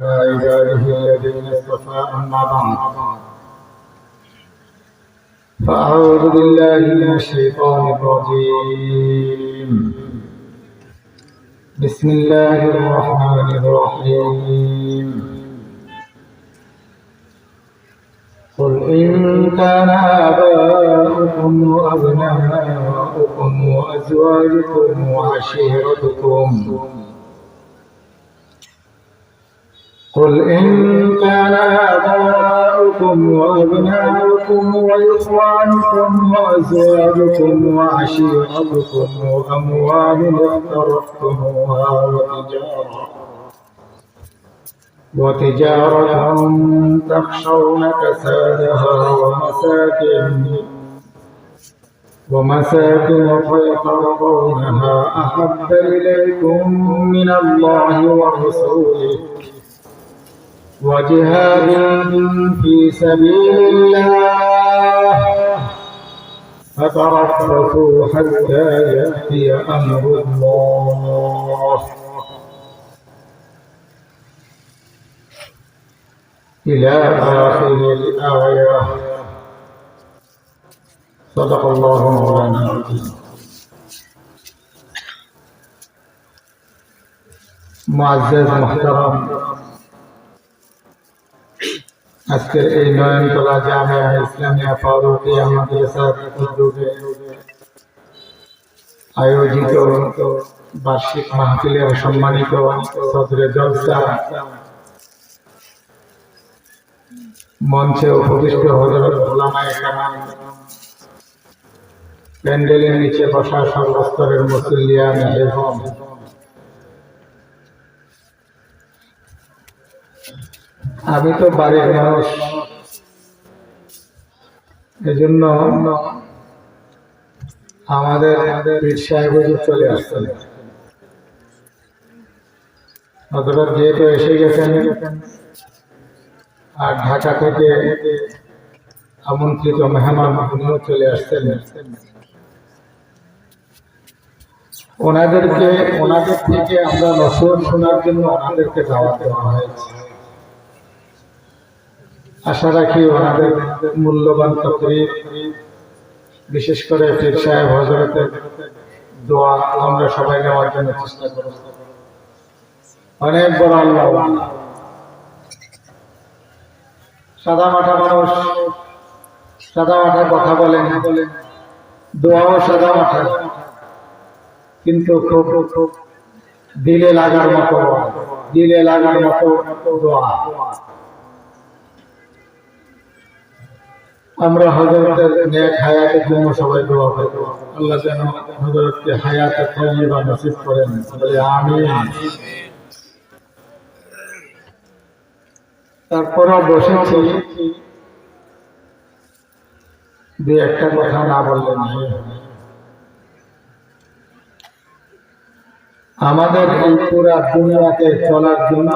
عباده الذين اصطفى أما بعد فأعوذ بالله من الشيطان الرجيم. بسم الله الرحمن الرحيم. قل إن كان آباؤكم وأبناؤكم وأزواجكم وعشيرتكم قل إن كان آباؤكم وأبناؤكم وإخوانكم وأزواجكم وعشيرتكم وأموال اقترفتموها وتجارة وتجارة تخشون كسادها ومساكن ومساكن ترضونها أحب إليكم من الله ورسوله وجهاد في سبيل الله. فتربصوا حتى يأتي أمر الله. إلى آخر الآية. صدق الله مولانا العظيم. معزز محترم. আজকের এই নয়নতলা জামিয়া ইসলামিয়া ফারুকিয়া মাদ্রাসার উদ্যোগে আয়োজিত বার্ষিক মাহফিলের সম্মানিত সদরে জলসা মঞ্চে উপবিষ্ট হজরত ওলামায়ে কেরাম। প্যান্ডেলের নিচে বসা সর্বস্তরের মুসল্লিয়ান এবং আমি তো বাড়ির মানুষ। এজন্য আমাদের পীর সাহেব চলে আসছেন হজরত যেহেতু এসে গেছেন। আর ঢাকা থেকে আমন্ত্রিত মেহমান উনিও চলে আসছেন। ওনাদেরকে, ওনাদের থেকে আমরা নসর শোনার জন্য ওনাদেরকে দাওয়াত দেওয়া হয়েছে। আশা রাখি ওনাদের মূল্যবান তকরির, বিশেষ করে পীর সাহেব হজরতের দোয়া আমরা সবাই নেওয়ার জন্য চেষ্টা করব। অনেক বড় আল্লাহ। সাদা মাঠা মানুষ, সাদা মাঠা কথা বলেন, দোয়াও সাদা মাঠা, কিন্তু খুব খুব দিলে লাগার মতো, দিলে লাগার মতো দোয়া। আমরা হজরতের নেক হায়াতের জন্য সবাই দোয়া করি। আল্লাহ যেন হজরতকে হায়াতে তৈবা নসিব করেন। বলে আমি তারপরও বসেছি। দু একটা কথা না বললে নাই আমাদের এই পুরা দুনিয়াতে চলার জন্য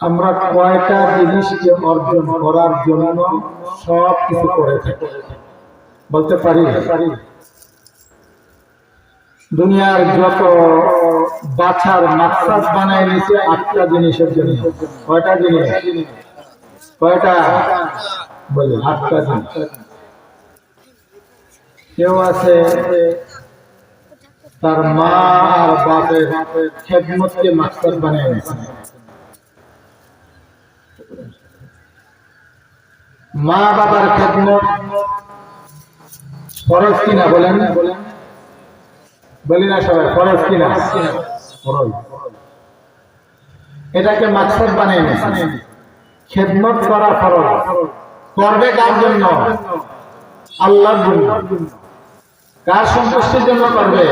আমরা কয়টা জিনিসকে অর্জন করার জন্য সব কিছু করে থাকি। বলতে পারি? দুনিয়ার যত বাছার মাকসাদ বানায় নিছে আটটা জিনিসের জন্য। কয়টা জিনিস? কয়টা? বলি, আটটা জিনিস। কেউ আছে তার মা আর বাপের খেদমতকে মাকসাদ বানায় নিছে মা বাবার খেদমত ফরজ কিনা বলেন? বলি না সবাই, ফরজ কিনা? এটাকে মাকসাদ বানিয়ে নিয়েছে। খেদমত করা ফরজ। করবে কার জন্য? আল্লাহর জন্য। কার সন্তুষ্টির জন্য করবে?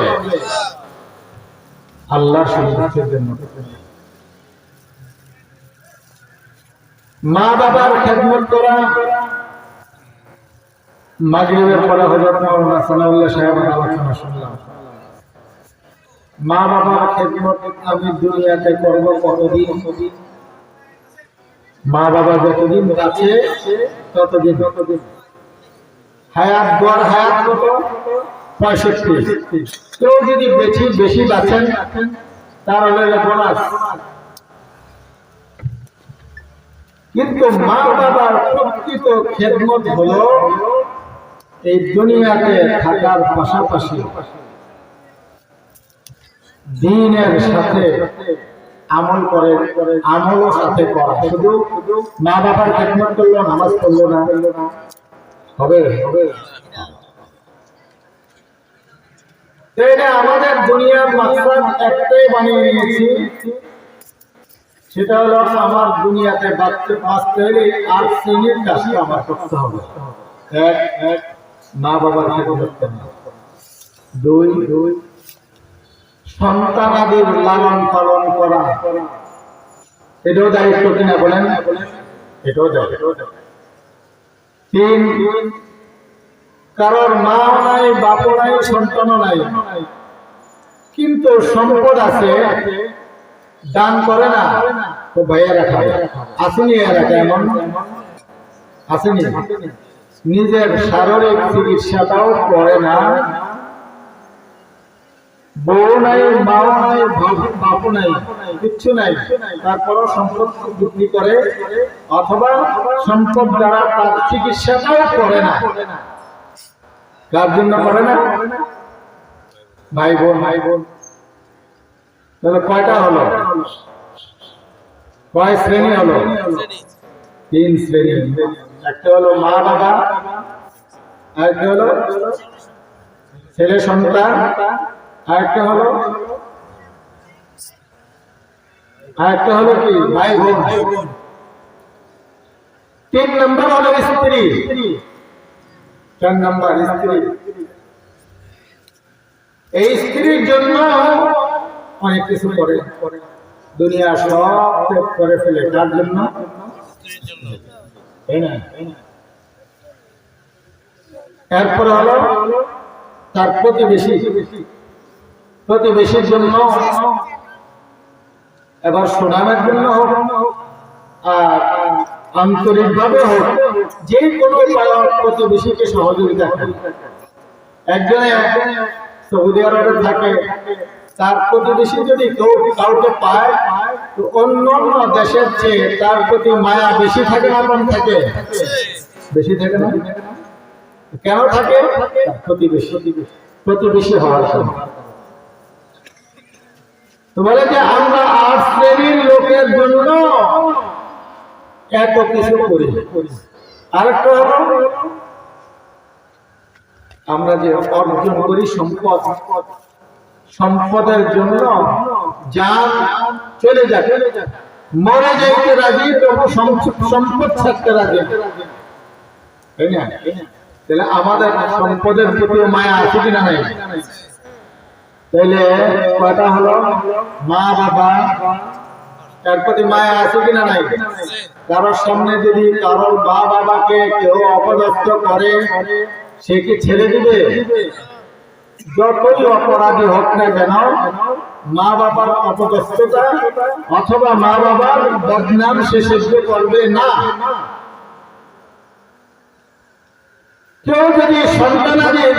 আল্লাহ সন্তুষ্টির জন্য। মা বাবার খেদমত করা। মাগরিবের পরে হজরত মাওলানা সানাউল্লাহ সাহেবের আলোচনা শুনলাম। মা বাবার খেদমত আমি দুনিয়াতে করব কতদিন? মা বাবা যতদিন আছে, ততদিন। ততদিন হায়াত গড় হায়াত কত? পঁয়ষট্টি। কেউ যদি বেশি বেশি বাঁচেন তার হলো বোনাস। কিন্তু মা বাবার প্রকৃত খেদমত হলো এই দুনিয়াতে থাকার পাশাপাশি দিনের সাথে আমল করে আমলও সাথে করা। শুধু মা বাবার খেদমত করল, নামাজ পড়ল না। হবে হবে। আমাদের দুনিয়ার মাত্রা একটাই বানিয়ে নিয়েছি। সেটা হলো আমার দুনিয়াতে বাঁচতে বাঁচতে হলে আট শ্রেণির কাজটা আমার করতে হবে। এক এক, মা বাবার খেদমত করা। দুই দুই, সন্তানাদের লালন পালন করা। এটাও দায়িত্ব কিনা বলেন? এটাও দায়িত্ব। তিন, কারোর মা নাই, বাপও নাই, সন্তানও নাই। কিন্তু সম্পদ আছে। দান করে না, তো ভাইয়ারা খায় আসেনি এমন? আসেনি? নিজের শারীরিক চিকিৎসাটাও করে না। বউ নাই, মাও নাই, বাপ- নাই, কিচ্ছু নাই। তারপরও সম্পদ বিক্রি করে, অথবা সম্পদ দ্বারা তার চিকিৎসাটাও করে না। কার জন্য করে না? ভাই বোন ভাই বোন। তাহলে কয়টা হলো? কয় শ্রেণি হলো? তিন শ্রেণি। একটা হলো মা বাবা, আরেকটা হলো ছেলে সন্তান, আরেকটা হলো আরেকটা হলো কি? ভাই বোন। তিন নম্বর হলো স্ত্রী। চার নম্বর স্ত্রী। এই স্ত্রীর জন্য অনেক কিছু করে। দুনিয়া সব ত্যাগ করে ফেলে, তার জন্য। তাই এরপরে হলো তার প্রতিবেশী। প্রতিবেশীর জন্য এবার সুনামের জন্য হোক, আর আন্তরিক ভাবে হোক, যে কোনো প্রতিবেশীকে সহযোগিতা করে। একজনে সৌদি আরবে থাকে তার প্রতিবেশী যদি কেউ কাউকে পায়, তো অন্য অন্য দেশের চেয়ে তার প্রতি মায়া বেশি থাকে না কম থাকে? বেশি থাকে না? কেন থাকে? প্রতিবেশী। প্রতিবেশী হওয়ার তো বলে যে, আমরা আট শ্রেণির লোকের জন্য এত কিছু করি আরেকটা হলো, আমরা যে অর্জন করি সম্পদ সম্পদের জন্য যান চলে যাবে। মরে যাইতে রাজি সম্পদ ছাড়তে রাজি তাহলে আমাদের সম্পদের প্রতি মায়া আছে কিনা নাই? তাইলে কয়টা হলো, মা, বাবা, তার প্রতি মায়া আছে কিনা নাই? কারোর সামনে যদি কারোর মা বাবাকে কেউ অপদস্থ করে, সে কি ছেড়ে দিবে? যতই অপরাধী হোক না কেন, মা বাবার অপদস্থতা অথবা মা বাবার বদনাম সে সহ্য করবে না। কেউ যদি সন্তানাদের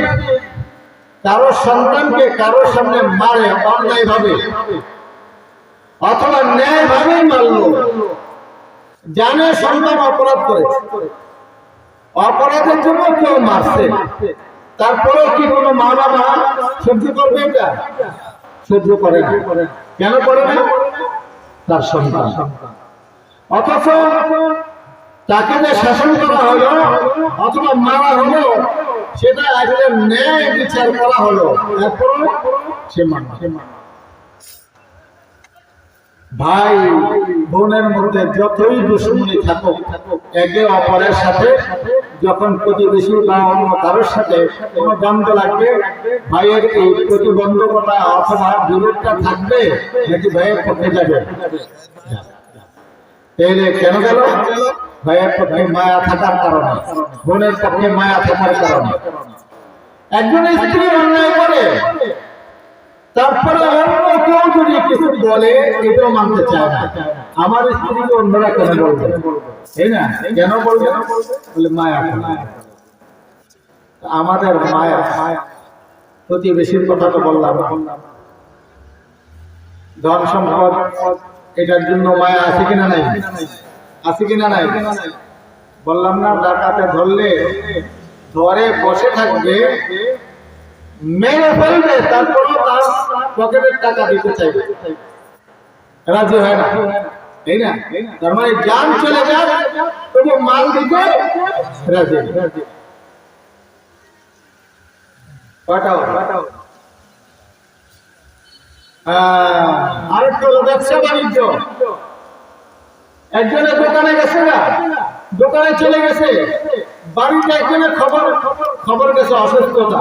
কারও সন্তানকে কারও সামনে মারে অন্যায় ভাবে অথবা ন্যায় ভাবে মারল, জানে সন্তান অপরাধ করে অপরাধের জন্য কেউ মারছে তারপরেও কি কোনো মা বাবা সহ্য করবে এটা সহ্য করে না। কেন করে না? তার সন্তান। অথচ তাকে যে শাসন করা হলো, অথবা মারা হলো, সেটা একটা ন্যায় বিচার করা হলো। সে মানবে ভাই, বোনের মধ্যে যতই দুশ্মনী থাকুক, একে অপরের সাথে যখন প্রতিবেশী বা অন্য কারোর সাথে কোনো দ্বন্দ্ব লাগবে, ভাইয়ের এই প্রতিবন্ধকতা অথবা বিরোধটা থাকবে নাকি ভাইয়ের পক্ষে যাবে? তাহলে কেন গেল? ভাইয়ের পক্ষে মায়া থাকার কারণে, বোনের পক্ষে মায়া থাকার কারণে। একজন স্ত্রী অন্যায় করে, তারপরে অন্য কেউ যদি কিছু বলে, এটাও মানতে চায় না। আমার স্ত্রীকে অন্যরা কেন বলবে? তাই না? কেন বলবে? বলে মায়া। আমাদের মায়া, প্রতিবেশীর কথা তো বললাম। ধন সম্পদ, এটার জন্য মায়া আছে কিনা নাই? আছে কিনা নাই? বললাম না, ডাকাতে ধরলে, ধরে বসে থাকবে, মেরে ফেলবে তারপরে তার পকেটের টাকা দিতে চাইবে। রাজি হয় না। তাই না? তার মানে চলে একজনের দোকানে গেছে না? দোকানে চলে গেছে। বাড়িতে একজনের খবর খবর গেছে অসুস্থতা।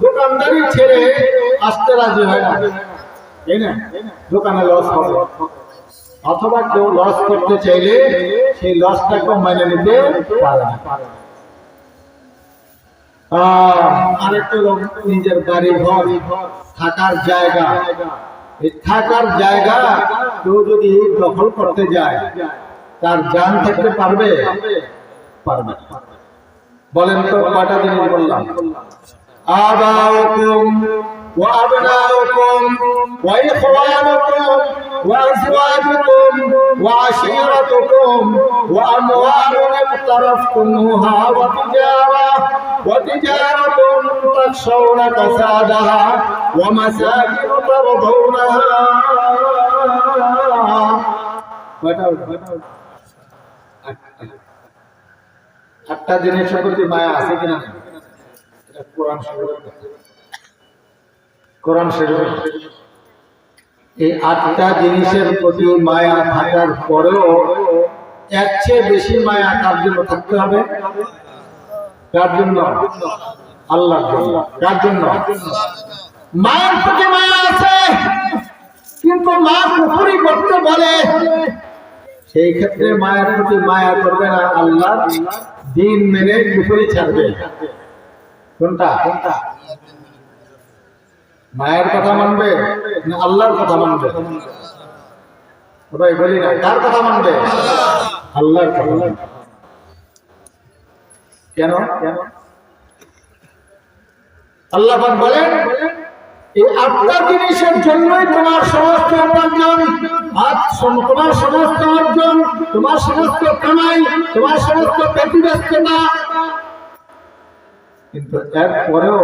দোকানদারি ছেড়ে আসতে রাজি হয় না। তাই না? দোকানে লস হবে। অথবা কেউ লস করতে চাইলে সেই লসটা কেউ মেনে নিতে পারে না। আরেকটা লোক নিজের বাড়ি ঘর থাকার জায়গা। থাকার জায়গা কেউ যদি দখল করতে যায়, তার যান থাকতে পারবে? পারবে বলেন তো কটা দিন বললাম? আবাউকুম ওয়া আবনাউকুম وأزواجكم وعشيرتكم وأموال اقترفتموها وتجارة وتجارة تخشون كسادها ومساكن ترضونها একটা জিনিসের প্রতি মায়া আছে কিনা এটা কোরআন শরীফের কথা। কোরআন শরীফের কথা। এই আটটা জিনিসের প্রতি মায়া থাকার পরেও চেয়ে বেশি মায়া কার জন্য থাকতে হবে? কার জন্য? আল্লাহ কার জন্য? মায়ের প্রতি মায়া আছে, কিন্তু মা পুকুরি করতে বলে সেই ক্ষেত্রে মায়ের প্রতি মায়া করবে না, আল্লাহ দিন মেনে পুকুরি ছাড়বে। কোনটা কোনটা? মায়ের কথা মানবে না আল্লাহর কথা মানবে? ওটাই বলি না, কার কথা মানবে? আল্লাহর কথা মানবে। কেন? কেন আল্লাহ বলেন, এই আটটা জিনিসের জন্যই তোমার সমস্ত উপার্জন আর তোমার সমস্ত অর্জন, তোমার সমস্ত কামাই, তোমার সমস্ত ব্যক্তিব্যস্ততা কিন্তু এরপরেও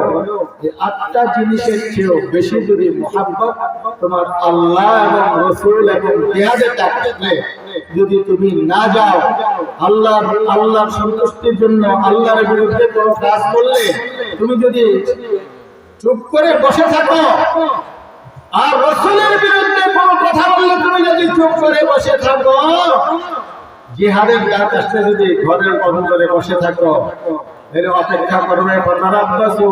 এই আটটা জিনিসের চেয়েও বেশি যদি মোহাম্মত তোমার আল্লাহ এবং রসুল এবং জেহাদের টাকা যদি তুমি না যাও আল্লাহ আল্লাহর সন্তুষ্টির জন্য আল্লাহর বিরুদ্ধে কোনো কাজ করলে তুমি যদি চুপ করে বসে থাকো আর রসুলের বিরুদ্ধে কোনো কথা বললে তুমি যদি চুপ করে বসে থাকো, জিহাদের ডাক আসতে যদি ঘরের অভ্যন্তরে বসে থাকো এর অপেক্ষা করবে ফতারাব্বাসু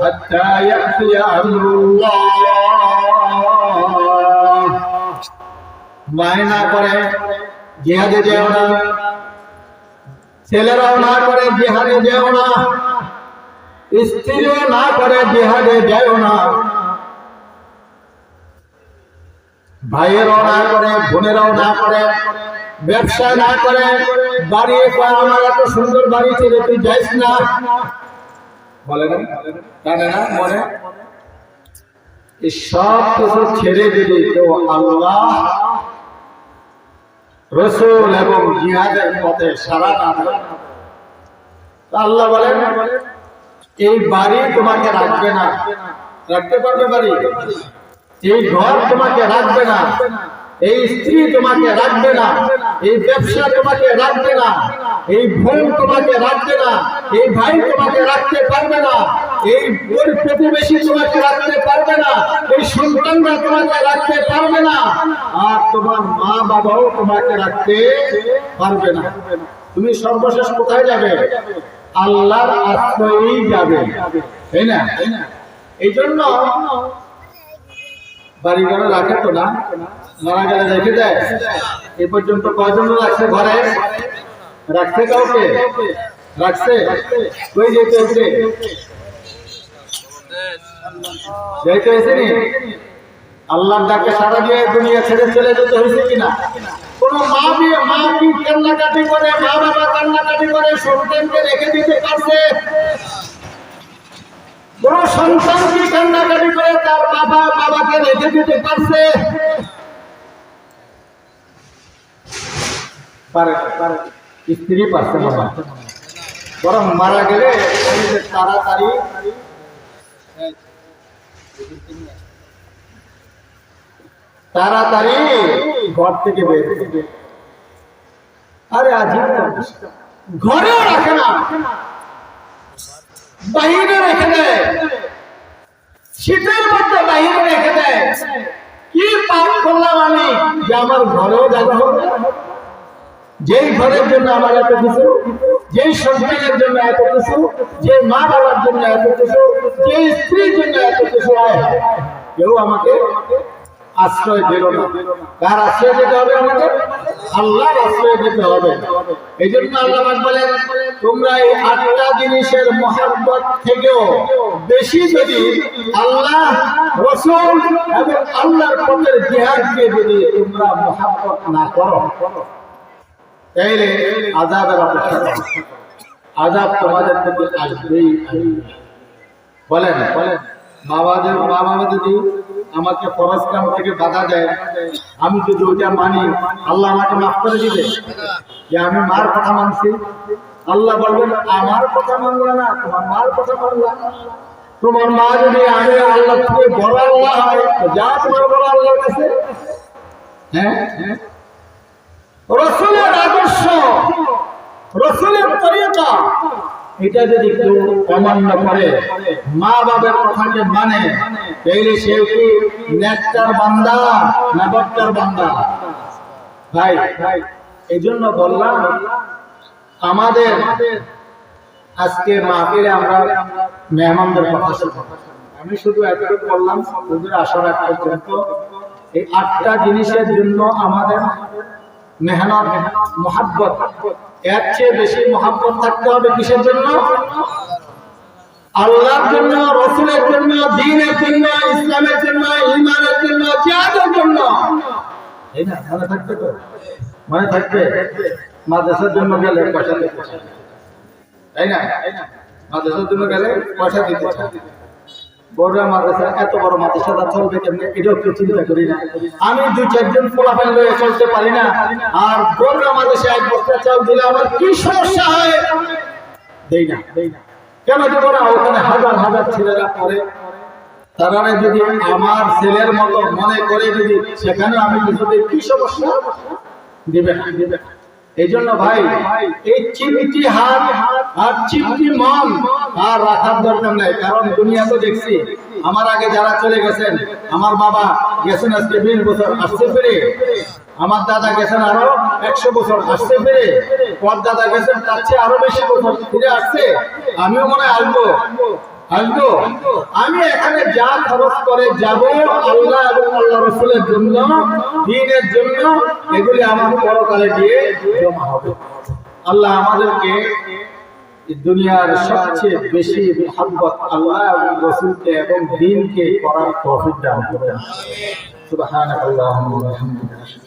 হাত্তা ইয়াতিয়া আমরুল্লাহ মায়না করে জিহাদে যেও না ছেলেরাও না করে জিহাদে যেও না স্ত্রীও না করে জিহাদে যেও না ভাইয়েরাও না করে বোনেরাও না করে ব্যবসা না করে, বাড়ি আমার এত সুন্দর বাড়ি ছেড়ে তুই যাইস না। বলে না? মনে? সব কিছু ছেড়ে যদি কেউ আল্লাহ। রসুল এবং জিহাদের পথে সারা না আল্লাহ বলেন, এই বাড়ি তোমাকে রাখবে না। রাখতে পারবে বাড়ি? এই ঘর তোমাকে রাখবে না। এই স্ত্রী তোমাকে রাখবে না। এই ব্যবসা তোমাকে রাখবে না এই বোন তোমাকে রাখবে না এই ভাই তোমাকে রাখতে পারবে না এই ওর প্রতিবেশী তোমাকে রাখতে পারবে না এই সন্তানরা তোমাকে রাখতে পারবে না আর তোমার মা বাবাও তোমাকে রাখতে পারবে না। তুমি সর্বশেষ কোথায় যাবে? আল্লাহর আশ্রয়েই যাবে। তাই না? এই জন্য বাড়ি ঘরে রাখে তো না? মারা গেলে রেখে দেয়। এ পর্যন্ত কয়জন রাখছে ঘরে? রাখছে কাউকে? রাখছে? কই যেতে হচ্ছে যেতে হয়েছে নি? আল্লাহর ডাকে সারা দিয়ে দুনিয়া ছেড়ে চলে যেতে হয়েছে কিনা? কোন মা বিয়ে মা কি কান্নাকাটি করে, মা বাবা কান্নাকাটি করে, সন্তানকে রেখে দিতে পারছে? কোন সন্তান কি কান্নাকাটি করে, তার বাবা, বাবাকে রেখে দিতে পারছে? পারে স্ত্রী পারছে না বরং মারা গেলে তাড়াতাড়ি তাড়াতাড়ি ঘর থেকে বের আরে আজীব ঘরেও রাখে না। বাহিরে রেখে দেয়। শীতের মধ্যে বাহিরে রেখে দেয়। কি পাপ করলাম আমি যে আমার ঘরেও জায়গা হবে যেই ঘরের জন্য আমার এত কিছু, যেই সন্তানের জন্য এত কিছু যে মা বাবার জন্য এত কিছু যে স্ত্রীর জন্য এত কিছু হয় কেউ আমাকে আশ্রয় দিল না। কার আশ্রয় দিতে হবে আমাকে? আল্লাহর আশ্রয় দিতে হবে। এই জন্য আল্লাহ বলেন, তোমরা এই আটটা জিনিসের মহাব্বত থেকেও বেশি যদি আল্লাহ, রসুল এবং আল্লাহর পথের জিহাদকে যদি তোমরা মহাব্বত না করো তাইলে আজাবের অপেক্ষা করো। আজাব তোমাদের প্রতি আসবেই আসবে। বলেন বলেন বাবাদের মা বাবা যদি আমাকে ফরজ কাম থেকে বাধা দেয়, আমি যদি ওইটা মানি, আল্লাহ আমাকে মাফ করে দিবে? যে আমি মার কথা মানছি। আল্লাহ বলবেন, আমার কথা মানলা না, তোমার মার কথা মানলা তোমার মা যদি আমি আল্লাহ থেকে বড় আল্লাহ হয় যা তোমার বড় আল্লাহর কাছে। হ্যাঁ হ্যাঁ? রসুলের আদর্শ, রসুলের তরিকা, এটা যদি কেউ অমান্য করে মা বাবার কথাকে মানে তাইলে সে কি নেকটার বান্দা না বক্তার বান্দা? ভাই ভাই এই জন্য বললাম, আমাদের আজকে মাহফিলে আমরা মেহমানদের কথা শুনব। আমি শুধু এতটুকু বললাম হুজুর আসার আগ এই আটটা জিনিসের জন্য আমাদের মেহনত, মোহাব্বত। এর চেয়ে বেশি মোহাব্বত থাকতে হবে কিসের জন্য? আল্লাহর জন্য, রসুলের জন্য, দিনের জন্য, ইসলামের জন্য ইমানের জন্য, জিহাদের জন্য। না তো? মাদ্রাসার জন্য গেলে পয়সা দিতে। তাই না? মাদ্রাসার জন্য গেলে পয়সা দিতে। এত বড় চলবে এটাও চিন্তা করি না। আমি চলতে পারি না। আর এক দিলে আমার কি সমস্যা হয়? কেন হাজার হাজার ছেলেরা পড়ে। তারা যদি আমার ছেলের মতো মনে করে যদি সেখানে আমি কি সমস্যা? দিবে না দিবে না। এই জন্য ভাই, এই চিমটি হাত আর চিমটি মন আর রাখার দরকার নেই, কারণ দুনিয়া তো দেখছি, আমার আগে যারা চলে গেছেন, আমার বাবা গেছেন আজকে বিশ বছর, আসছে পেরে আমার দাদা গেছেন আরও একশো বছর, আসছে পেরে পর দাদা গেছেন, তার চেয়ে আরও বেশি বছর ফিরে আসছে। আমিও মনে হয় আসব। আমি এখানে যা খরচ করে যাব আল্লাহ এবং আল্লাহ রসুলের জন্য, দিনের জন্য, এগুলি আমার পরকালে গিয়ে জমা হবে। আল্লাহ আমাদেরকে দুনিয়ার সবচেয়ে বেশি মহাব্বত আল্লাহ এবং রসুলকে এবং দিনকে করার তৌফিক দান করেন। ওয়া বিহামদিহি।